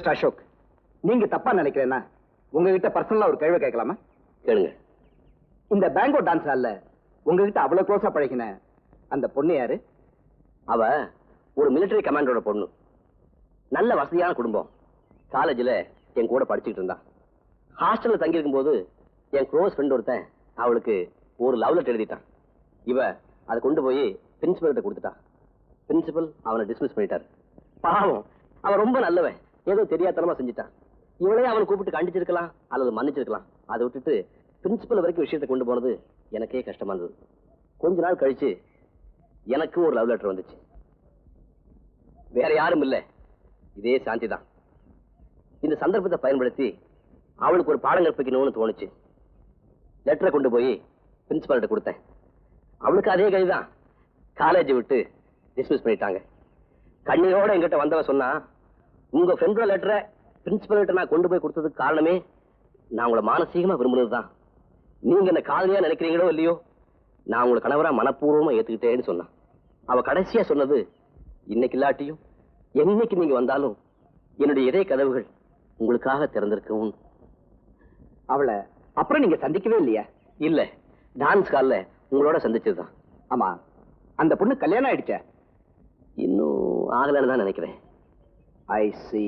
Mister Ashok நீங்க தப்பா நினைக்கிறேன்னா உங்ககிட்ட பர்சனலா ஒரு கேள்வி கேட்கலாமா? கேளுங்க. இந்த பேங்கோ டான்ஸ் ஹால்ல உங்ககிட்ட அவ்வளவு க்ளோஸா பழகின அந்த பொண்ணு யாரு? அவ ஒரு மிலிட்டரி கமாண்டரோட பொண்ணு. நல்ல வசதியான குடும்பம். காலேஜில் என் கூட படிச்சுக்கிட்டு இருந்தான் ஹாஸ்டல்ல தங்கியிருக்கும் போது என் க்ளோஸ் ஃப்ரெண்ட் ஒருத்தன் அவளுக்கு ஒரு லவ் லெட்டர் எழுதிட்டான். இவ அதை கொண்டு போய் பிரின்சிபல்கிட்ட கொடுத்துட்டான் பிரின்சிபல் அவனை டிஸ்மிஸ் பண்ணிட்டார். பாவம் அவன் ரொம்ப நல்லவன். ஏதோ தெரியாதனமா செஞ்சுட்டான். இவளே அவனை கூப்பிட்டு கண்டிச்சிருக்கலாம் அல்லது மன்னிச்சிருக்கலாம். அதை விட்டுட்டு பிரின்சிபல் வரைக்கும் விஷயத்தை கொண்டு போனது எனக்கே கஷ்டமா இருந்தது. கொஞ்ச நாள் கழிச்சு எனக்கும் ஒரு லவ் லெட்டர் வந்துச்சு. வேற யாரும் இல்ல. இதே சாந்தி தான். இந்த சந்தர்ப்பத்தை பயன்படுத்தி அவளுக்கு ஒரு பாடம் கற்பிக்கணும்னு தோணுச்சு. லெட்டரை கொண்டு போய் பிரின்சிபால்கிட்ட கொடுத்தேன். அவளுக்கு அதே கதைதான் காலேஜ் விட்டு டிஸ்மிஸ் பண்ணிட்டாங்க. கண்ணீரோட என்கிட்ட வந்தவன் சொன்னா உங்க ஃப்ரெண்டோட லெட்டரை பிரின்சிபல் நான் கொண்டு போய் கொடுத்ததுக்கு காரணமே நான் உங்களை மானசீகமா விரும்புனது தான் நீங்க என்ன காதலியா நினைக்கிறீங்களோ இல்லையோ நான் உங்களை கணவரா மனப்பூர்வமா ஏத்துக்கிட்டேன்னு சொன்னான். அவ கடைசியா சொன்னது இன்னைக்கு இல்லாட்டியும் என்னைக்கு நீங்க வந்தாலும் என்னுடைய இதய கதவுகள் உங்களுக்காக திறந்திருக்கும் அவளை அப்புறம் நீங்க சந்திக்கவே இல்லையா? இல்ல டான்ஸ் கால்ல உங்களோட சந்திச்சதுதான். ஆமா அந்த பொண்ணு கல்யாணம் ஆயிடுச்சா? இன்னும் ஆகலன்னு தான் நினைக்கிறேன். ஐ சி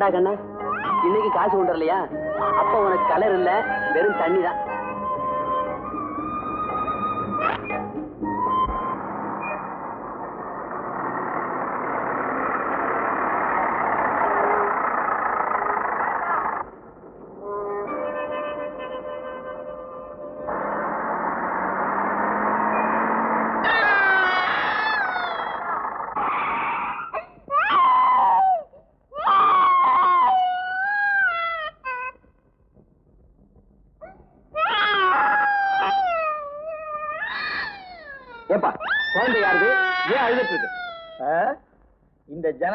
வாடா கண்ணா. இன்னைக்கு காசு கொண்டு வரலையா அப்ப உனக்கு கலர் இல்ல வெறும் தண்ணி தான்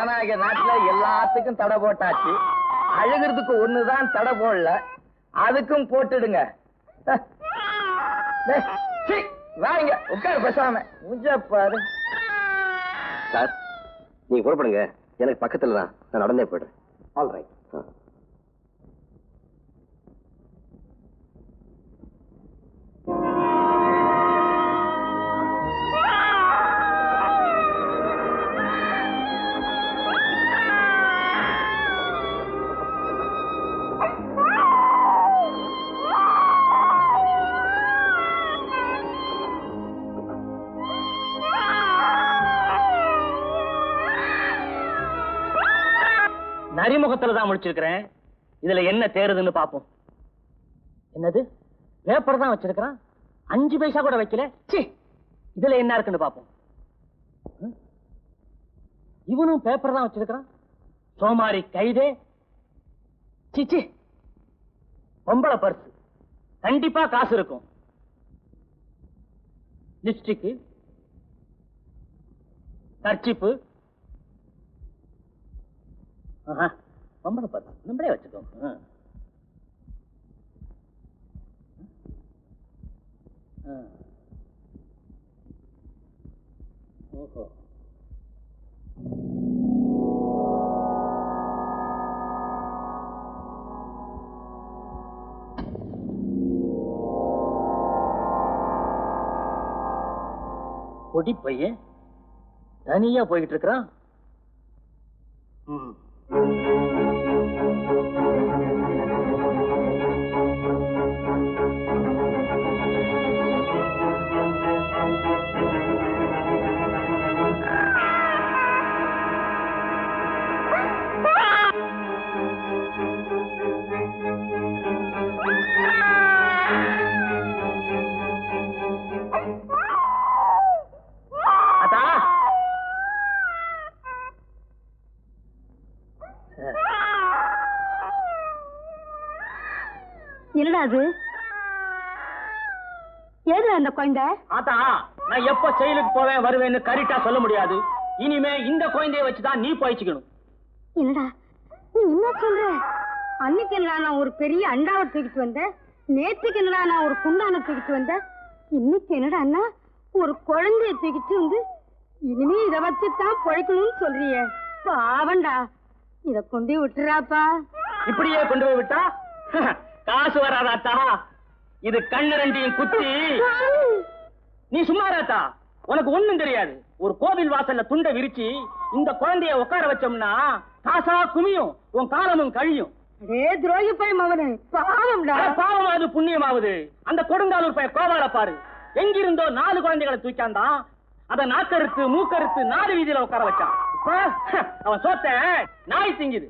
ஜனநாயக நாட்டுல எல்லாத்துக்கும் தடை போட்டாச்சு. அழுகிறதுக்கு ஒண்ணுதான் தடை போடல. அதுக்கும் போட்டுடுங்க. வாங்க உட்காரு பேசாம. பாரு. சார் நீங்க புறப்படுங்க. எனக்கு பக்கத்துல தான் நான் நடந்தே போயிடுறேன். ஆல் ரைட் அறிமுகத்துல தான் முடிச்சிருக்கிறேன். இதுல என்ன தேருதுன்னு பாப்போம். என்னது? பேப்பர் தான் வச்சிருக்கிறான்? அஞ்சு பைசா கூட வைக்கல? சி இதுல என்ன இருக்குன்னு பாப்போம். இவனும் பேப்பர் தான் வச்சிருக்கிறான். சோமாரி கைதே. சிச்சி பொம்பளை பர்ஸ் கண்டிப்பா காசு இருக்கும். Lipstick kerchief. பொம்பளை பர்ஸ் நம்மளே வச்சுக்கோ ஆ. ஓஹோ. பொடி பையன் தனியா போய்கிட்டு இருக்கிறான். குழந்தை? ஆத்தா நான் எப்ப செயலுக்கு போவேன் வருவேன்னு கரெக்டா சொல்ல முடியாது. இனிமே இந்த குழந்தைய வச்சுதான் நீ பயிச்சுக்கணும் என்னடா நீ என்ன சொல்ற? அன்னைக்கு என்னடா நான் ஒரு பெரிய அண்டாவை தூக்கிட்டு வந்தேன்? நேத்துக்கு என்னடா நான் ஒரு குண்டானை தூக்கிட்டு வந்தேன்? இன்னைக்கு என்னடா அண்ணா ஒரு குழந்தைய தூக்கிட்டு வந்து இனிமே இத வச்சுதான் பொழைக்கணும்னு சொல்றியே. பாவண்டா இத கொண்டு விட்டுறாப்பா. இப்படியே கொண்டு போய் விட்டா? காசு வராதாத்தா. இது கண்ணு ரெண்டையும் குத்தி நீ சும்மாராத்தா? உனக்கு ஒண்ணும் தெரியாது. ஒரு கோவில் வாசல்ல துண்டை விரிச்சு இந்த குழந்தைய உட்கார வச்சோம்னா காசா குமியும் உன் காலமும் கழியும். அடே துரோகி போய் மவனே பாவம்டா. பாவமாவது புண்ணியமாவது. அந்த கொடுங்காலூர் பைய கோபால பாரு. எங்கிருந்தோ நாலு குழந்தைகளை தூக்காந்தான் அத நாக்கறுத்து மூக்கறுத்து நாலு வீதியில உட்கார வச்சான். அவன் சோத்த நாய் திங்குது.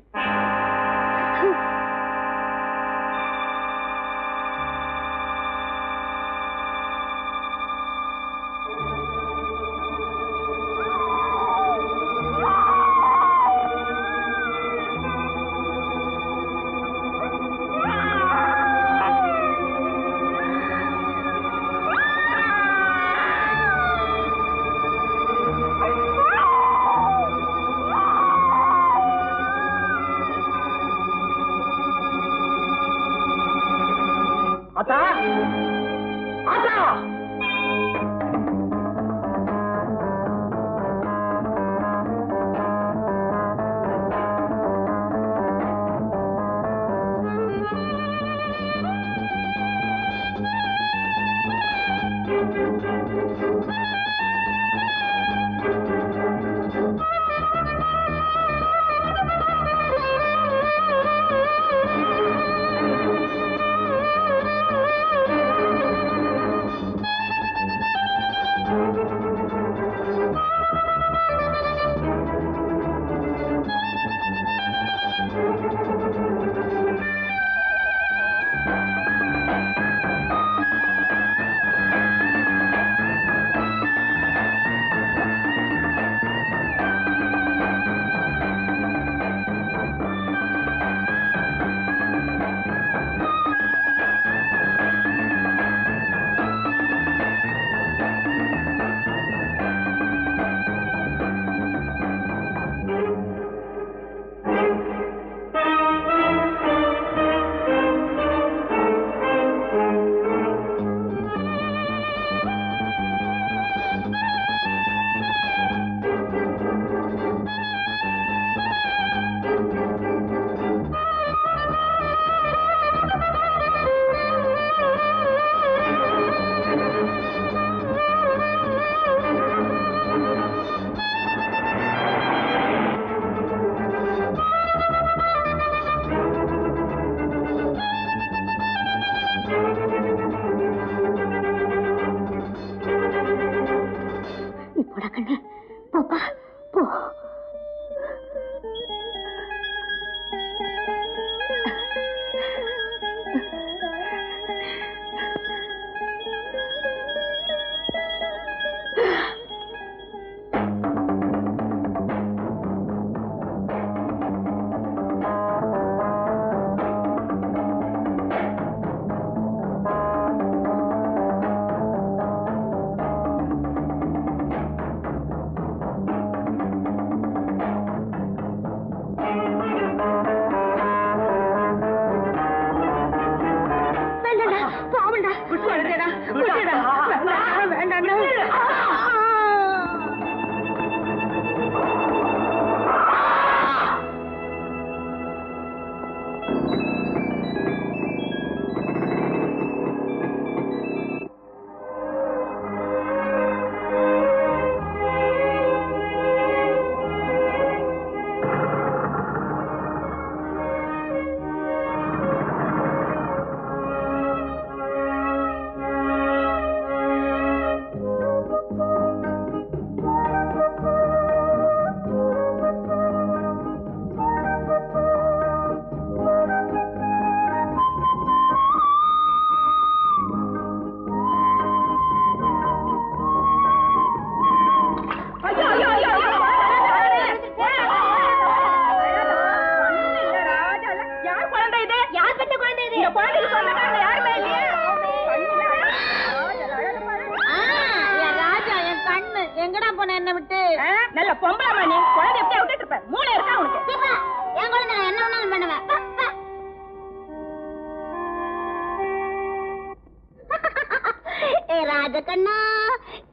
நல்ல பொம்பளை நீ குழந்தை எப்படி விட்டுட்டு இருப்ப. மூளை இருக்கா உனக்கு? என் குழந்தை நான் என்ன வேணாலும் பண்ணுவேன் பா, ஏ ராஜ கண்ணா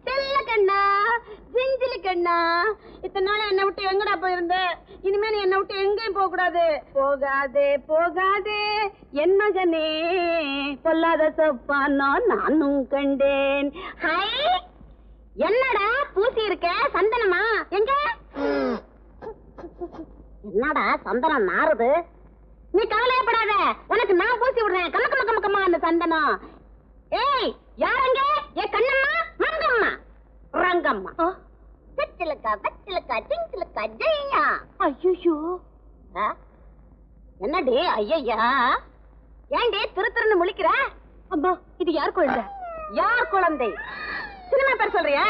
செல்ல கண்ணா சிஞ்சிலி கண்ணா இத்தனை நாள் என்னை விட்டு எங்கடா போயிருந்த? இனிமே நீ என்னை விட்டு எங்கேயும் போக கூடாது. போகாதே போகாதே என் மகனே பொல்லாத சொப்பானோ நானும் கண்டேன். ஹை என்னடா பூசி இருக்க சந்தனமா எங்க என்னடா சந்தனம் நாறுது நீ கவலையப்படாத. உனக்கு நான் பூசி விடுறேன். கமக்க மக்க மக்கமா அந்த சந்தனம். ஏய் யாரங்க ஏ கண்ணம்மா மங்கம்மா. ரங்கம்மா. வெற்றிலக்கா வெற்றிலக்கா சிங்கிலக்கா ஜெய்யா ஐயோ? என்னடி ஐயா ஏண்டி திரு திருன்னு முழிக்கிற? அம்மா இது யார் குழந்தை? யார் குழந்தை? சினிமா பேர் சொல்றியா?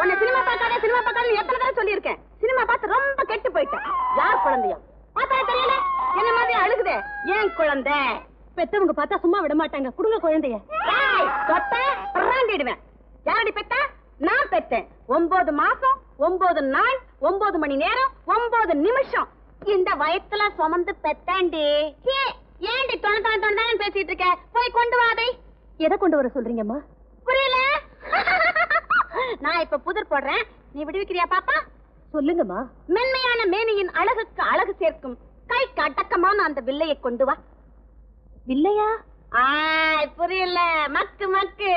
உன்னை சினிமா பார்க்காத சினிமா பார்க்காத எத்தனை தடவை சொல்லியிருக்கேன். சினிமா பார்த்து ரொம்ப கெட்டு போயிட்டேன். யார் குழந்தையா? பார்த்தா தெரியல. என்ன மாதிரி அழுகுதே? ஏன் குழந்தை? பெத்தவங்க பார்த்தா சும்மா விட மாட்டாங்க. குடுங்க குழந்தைய. ஏய், தொட்ட பிறாண்டிடுவேன் யாரடி பெத்தா? நான் பெத்தேன். ஒன்பது மாசம் ஒன்பது நாள் ஒன்பது மணி நேரம் ஒன்பது நிமிஷம். இந்த வயத்துல சுமந்து பெத்தாண்டி ஏண்டி தொண தொண தொண பேசிட்டு இருக்க? போய் கொண்டு வாதை எதை கொண்டு வர சொல்றீங்கம்மா? புரியல? நான் இப்ப புதிர் போடுறேன். நீ விடுவிக்கிறியா பாப்பா? சொல்லுங்கம்மா. மென்மையான மேனியின் அழகுக்கு அழகு சேர்க்கும் கை அடக்கமான அந்த வில்லையை கொண்டு வா. இல்லையா ஆய் புரியல. மக்கு மக்கு.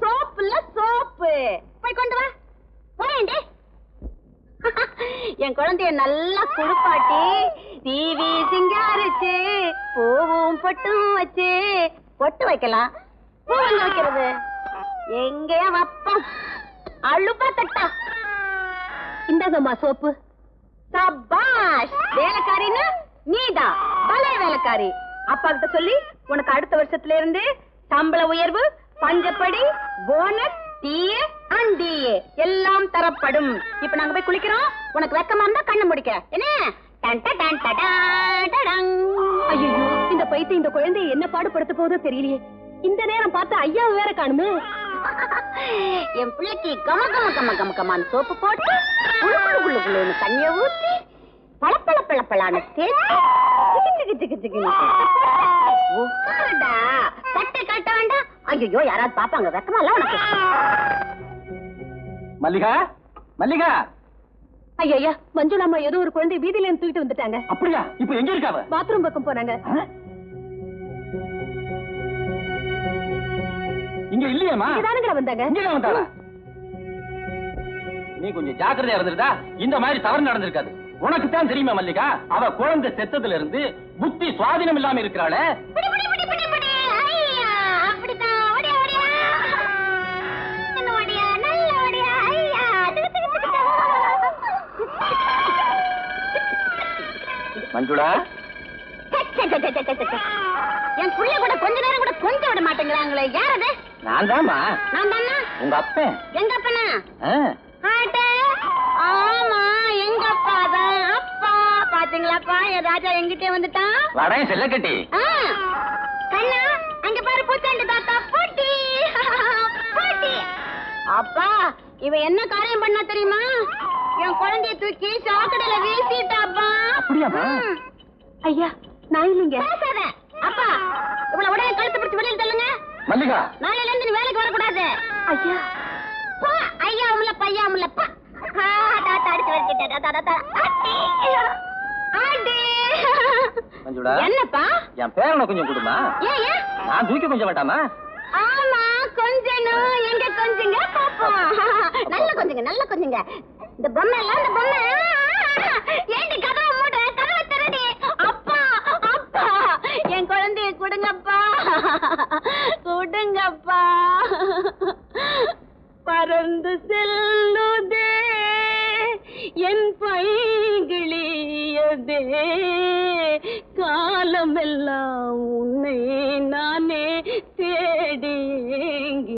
சோப்புல சோப்பு. போய் கொண்டு வா. போயேண்டி என் குழந்தைய நல்லா குளிப்பாட்டி டிவி சிங்காரிச்சு பூவும் பொட்டும் வச்சு. பொட்டு வைக்கலாம். பூ வைக்கிறது? எங்கேயா வப்பம். அழுப்பா தட்டா. இந்தாங்கம்மா சோப்பு. சபாஷ்! வேலைக்காரின்னு நீதா. பலே வேலைக்காரி. அப்பா கிட்ட சொல்லி உனக்கு அடுத்த வருஷத்துல இருந்து சம்பள உயர்வு பஞ்சப்படி போனஸ் டிஏ அண்ட் டிஏ எல்லாம் தரப்படும். இப்ப நாங்க போய் குளிக்கிறோம். உனக்கு வெக்கமா இருந்தா கண்ணு முடிக்க. என்ன? ஐயோ இந்த பைத்தியம் இந்த குழந்தைய என்ன பாடுபடுத்த போதோ தெரியலையே. இந்த நேரம் பார்த்து ஐயாவை வேற காணுமே. என் பிள்ளைக்கு கம கம கம கம கமான்னு சோப்பு போட்டு குளு குளு குளு குளுன்னு தண்ணிய ஊத்தி பளபள பளபளான்னு தேய்ச்சி சிக்குன்னு உட்காருடா. தட்டை காட்ட வேண்டாம். ஐயோ யாராவது பாப்பாங்க வெக்கமா இல்ல உனக்கு? மல்லிகா மல்லிகா. ஐயா மஞ்சுளாமா ஏதோ ஒரு குழந்தை வீதியில இருந்து தூக்கிட்டு வந்துட்டாங்க. அப்படியா? இப்ப எங்க இருக்காவ? பாத்ரூம் பக்கம் போனாங்க. தவறு நடந்திருக்காது. உனக்கு தான் தெரியுமா அவ குழந்தை இருந்து புத்தி சுவாதீனம் மஞ்சுளா? என் புள்ள கூட கொஞ்ச நேரம் கூட கொஞ்சம் விட மாட்டேங்கிறாங்களே. யார் நான் தாமா நான் தானா உங்க அப்பன் எங்க அப்பனா ஆ, ஆட்டே. ஆமா எங்க அப்பா தான்? அப்பா. பாத்தீங்களாப்பா? என் ராஜா எங்கிட்டே வந்துட்டான் வடையும் செல்லக்கட்டி. ஆ, கண்ணா அங்க பாரு பூச்சாண்டி தாத்தா. போட்டி. போட்டி. அப்பா இவ என்ன காரியம் பண்ணா தெரியுமா? என் குழந்தைய தூக்கி சாக்கடையில வீசிட்டாப்பா. அப்படியாம்மா? ம். ஐயா நான் இல்லைங்க. அப்பா இவ்வளவு உடைய கழுத்து பிடிச்சு வெளியில தள்ளுங்க. மல்லிகா. நாளையில இருந்து நீ வேலைக்கு வரக்கூடாது. ஐயா. பா. ஐயா உம்ல பையா உம்ல பா. என்னப்பா? என் பேரனை கொஞ்சம் கொடுமா? நான் தூக்கி கொஞ்சம் வேண்டாமா ஆமா கொஞ்சணும். எங்க கொஞ்சங்க? பாப்போம். நல்ல கொஞ்சங்க நல்ல கொஞ்சங்க. இந்த பொம்மை எல்லாம் இந்த பொம்மை. ஏண்டி கதவை கொடுங்கப்பா. பறந்து செல்லுதே. என் பைகிழியதே. காலமெல்லாம் உன்னை நானே தேடியேங்கி